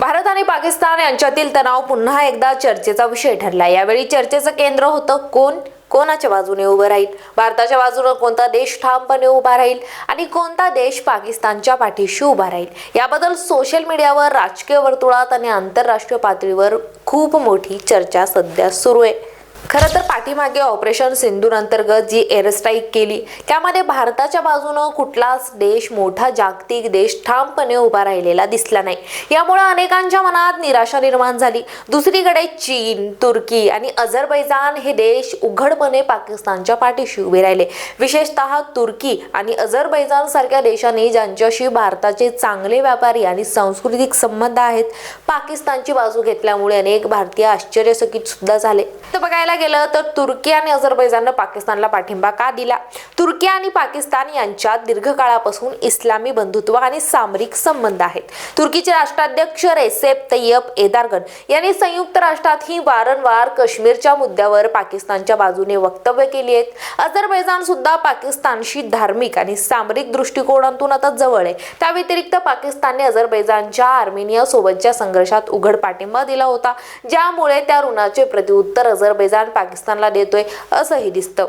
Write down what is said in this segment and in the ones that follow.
भारत आणि पाकिस्तान यांच्यातील तणाव पुन्हा एकदा चर्चेचा विषय ठरला. यावेळी चर्चेचं केंद्र होतं कोण? कोणाच्या बाजूने उभं राहील? भारताच्या बाजूने कोणता देश ठामपणे उभा राहील? आणि कोणता देश पाकिस्तानच्या पाठीशी उभा राहील? याबद्दल सोशल मीडियावर राजकीय वर्तुळात आणि आंतरराष्ट्रीय पातळीवर खूप मोठी चर्चा सध्या सुरू आहे. खरं तर पाठीमागे ऑपरेशन सिंधूर अंतर्गत जी एअरस्ट्राईक केली त्यामध्ये भारताच्या बाजूनं कुठलाच देश मोठा जागतिक देश ठामपणे उभा राहिलेला दिसला नाही. यामुळे अनेकांच्या मनात निराशा निर्माण झाली. दुसरीकडे चीन तुर्की आणि अझरबैजान हे देश उघडपणे पाकिस्तानच्या पाठीशी उभे राहिले. विशेषतः तुर्की आणि अझरबैजान सारख्या देशांनी ज्यांच्याशी भारताचे चांगले व्यापारी आणि सांस्कृतिक संबंध आहेत पाकिस्तानची बाजू घेतल्यामुळे अनेक भारतीय आश्चर्यचकित सुद्धा झाले. तर बघायला गेलं तर तुर्की आणि अझरबैजाननं पाकिस्तानला पाठिंबा का दिला? तुर्की आणि पाकिस्तान यांच्यात दीर्घकाळापासून इस्लामी बंधुत्व आणि सामरिक संबंध आहेत. तुर्कीचे राष्ट्राध्यक्ष रेसेप तय्यप एदारगन यांनी संयुक्त राष्ट्रातही वारंवार काश्मीरच्या मुद्द्यावर पाकिस्तानच्या बाजूने वक्तव्य केली आहेत. अझरबैजान सुद्धा पाकिस्तानशी धार्मिक आणि सामरिक दृष्टिकोनातून आता जवळ आहे. त्या व्यतिरिक्त पाकिस्तानने अझरबैजानच्या आर्मेनिया सोबतच्या संघर्षात उघड पाठिंबा दिला होता. ज्यामुळे त्या ऋणाचे प्रत्युत्तर अझरबैजान पाकिस्तानला देतोय असंही दिसतं.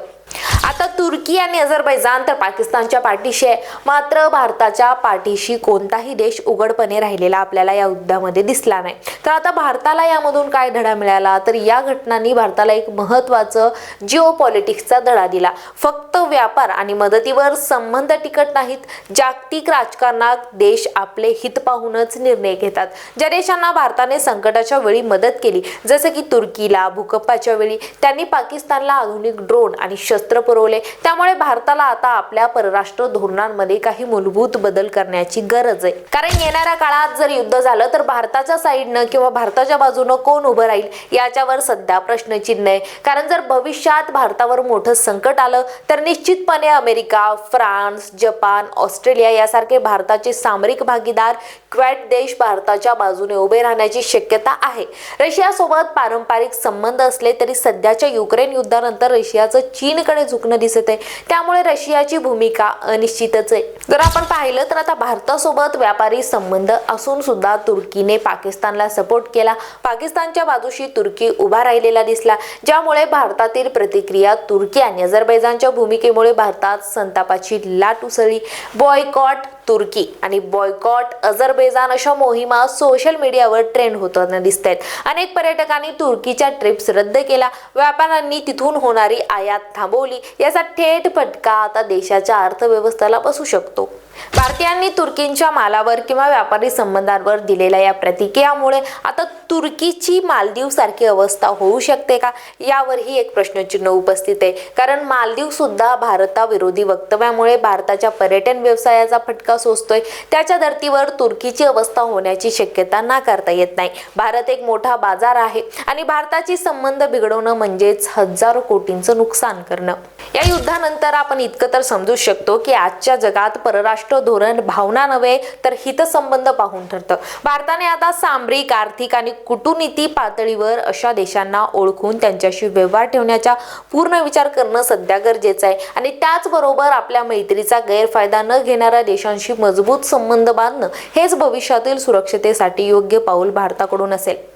आता तुर्की आणि अझरबैजान तर पाकिस्तानच्या पाठीशी आहे. मात्र भारताच्या पाठीशी कोणताही देश उघडपणे राहिलेला आपल्याला या युद्धामध्ये दिसला नाही. तर आता भारताला यामधून काय धडा मिळाला? तर या घटनांनी भारताला एक महत्त्वाचं जिओ पॉलिटिक्सचा धडा दिला. फक्त व्यापार आणि मदतीवर संबंध टिकत नाहीत. जागतिक राजकारणात देश आपले हित पाहूनच निर्णय घेतात. ज्या देशांना भारताने संकटाच्या वेळी मदत केली जसं की तुर्कीला भूकंपाच्या वेळी त्यांनी पाकिस्तानला आधुनिक ड्रोन आणि शस्त्र पुरवले. त्यामुळे भारताला आता आपल्या परराष्ट्र धोरणांमध्ये काही मूलभूत बदल करण्याची गरज आहे. कारण येणाऱ्या काळात जर युद्ध झालं तर भारताच्या साईडनं किंवा भारताच्या बाजूनं कोण उभं राहील याच्यावर सध्या प्रश्नचिन्ह आहे. कारण जर भविष्यात भारतावर मोठं संकट आलं तर निश्चितपणे अमेरिका फ्रान्स जपान ऑस्ट्रेलिया यासारखे भारताचे सामरिक भागीदार क्वॅट देश भारताच्या बाजूने उभे राहण्याची शक्यता आहे. रशियासोबत पारंपरिक संबंध असले तरी सध्याच्या युक्रेन युद्धानंतर रशियाचं चीनकडे झुकणं दिसत आहे. त्यामुळे रशियाची भूमिका अनिश्चितच आहे. जर आपण पाहिलं तर आता भारतासोबत व्यापारी संबंध असून सुद्धा तुर्कीने पाकिस्तानला सपोर्ट केला. पाकिस्तानच्या बाजूशी तुर्की उभा राहिलेला दिसला. ज्यामुळे भारतातील प्रतिक्रिया तुर्की आणि अझरबैजानच्या भूमिकेमुळे भारतात संतापाची लाट उसळली. बॉयकॉट तुर्की आणि बॉयकॉट अझरबैजान अशा मोहिमा सोशल मीडियावर ट्रेंड होताना दिसत आहेत अनेक पर्यटकांनी तुर्कीच्या ट्रिप्स रद्द केल्या. व्यापाऱ्यांनी तिथून होणारी आयात थांबवली. याचा थेट फटका आता देशाच्या अर्थव्यवस्थेला बसू शकतो. भारतीयांनी तुर्कींच्या मालावर किंवा व्यापारी संबंधांवर दिलेल्या या प्रतिक्रियामुळे आता तुर्कीची मालदीव सारखी अवस्था होऊ शकते का? यावरही एक प्रश्नचिन्ह उपस्थित आहे. कारण मालदीव सुद्धा भारताविरोधी वक्तव्यामुळे भारताच्या पर्यटन व्यवसायाचा फटका सोसतोय. त्याच्या धर्तीवर तुर्कीची अवस्था होण्याची शक्यता नाकारता येत नाही. भारत एक मोठा बाजार आहे आणि भारताची संबंध बिघडवणं म्हणजेच हजारो कोटींचं नुकसान करणं. या युद्धानंतर आपण इतकं तर समजू शकतो की आजच्या जगात परराष्ट्र परराष्ट्र धोरण भावना नव्हे तर हितसंबंध पाहून ठरतं. भारताने आता सामरिक आर्थिक आणि कुटुनीती पातळीवर अशा देशांना ओळखून त्यांच्याशी व्यवहार ठेवण्याचा पूर्ण विचार करणं सध्या गरजेचं आहे. आणि त्याचबरोबर आपल्या मैत्रीचा गैरफायदा न घेणाऱ्या देशांशी मजबूत संबंध बांधणं हेच भविष्यातील सुरक्षतेसाठी योग्य पाऊल भारताकडून असेल.